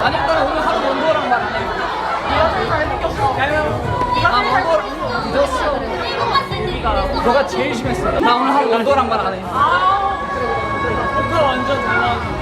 아니 그럼 오늘 하루 원고랑 말안 해. 아 원고 늦었어. 너가 제일 심했어. 나 오늘 하루 말안 해. 아 그래. 완전 잘 나왔는데.